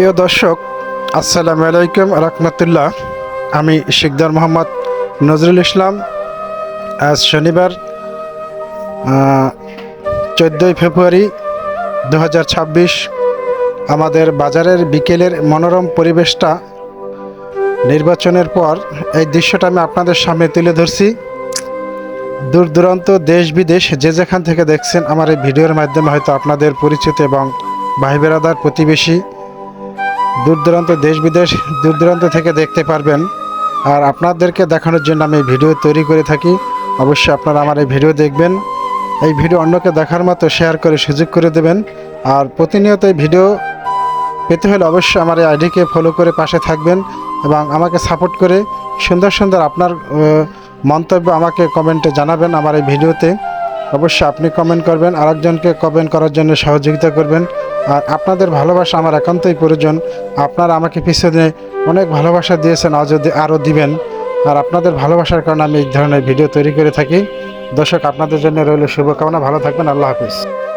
প্রিয় দর্শক, আসসালামু আলাইকুম রহমতুল্লাহ। আমি শিকদার মোহাম্মদ নজরুল ইসলাম। আজ শনিবার চোদ্দোই ফেব্রুয়ারি দু হাজার ছাব্বিশ। আমাদের বাজারের বিকেলের মনোরম পরিবেশটা নির্বাচনের পর এই দৃশ্যটা আমি আপনাদের সামনে তুলে ধরছি। দূর দূরান্ত দেশ বিদেশ যে যেখান থেকে দেখছেন আমার এই ভিডিওর মাধ্যমে হয়তো আপনাদের পরিচিত এবং ভাই বেরাদার প্রতিবেশী দূর দূরান্ত দেশ বিদেশ দূর দূরান্ত থেকে দেখতে পারবেন। আর আপনাদেরকে দেখানোর জন্য আমি ভিডিও তৈরি করে থাকি। অবশ্যই আপনারা আমার এই ভিডিও দেখবেন। এই ভিডিও অন্যকে দেখার মতো শেয়ার করে সুযোগ করে দেবেন। আর প্রতিনিয়ত এই ভিডিও পেতে হলে অবশ্যই আমার এই আইডিকে ফলো করে পাশে থাকবেন এবং আমাকে সাপোর্ট করে সুন্দর সুন্দর আপনার মন্তব্য আমাকে কমেন্টে জানাবেন আমার এই ভিডিওতে। অবশ্যই আপনি কমেন্ট করবেন, আরেকজনকে কমেন্ট করার জন্য সহযোগিতা করবেন। আর আপনাদের ভালোবাসা আমার একান্তই প্রয়োজন। আপনারা আমাকে পিছনে অনেক ভালোবাসা দিয়েছেন, আজও আরও দিবেন। আর আপনাদের ভালোবাসার কারণে আমি এই ধরনের ভিডিও তৈরি করে থাকি। দর্শক, আপনাদের জন্য রইল শুভকামনা। ভালো থাকবেন, আল্লাহ হাফিজ।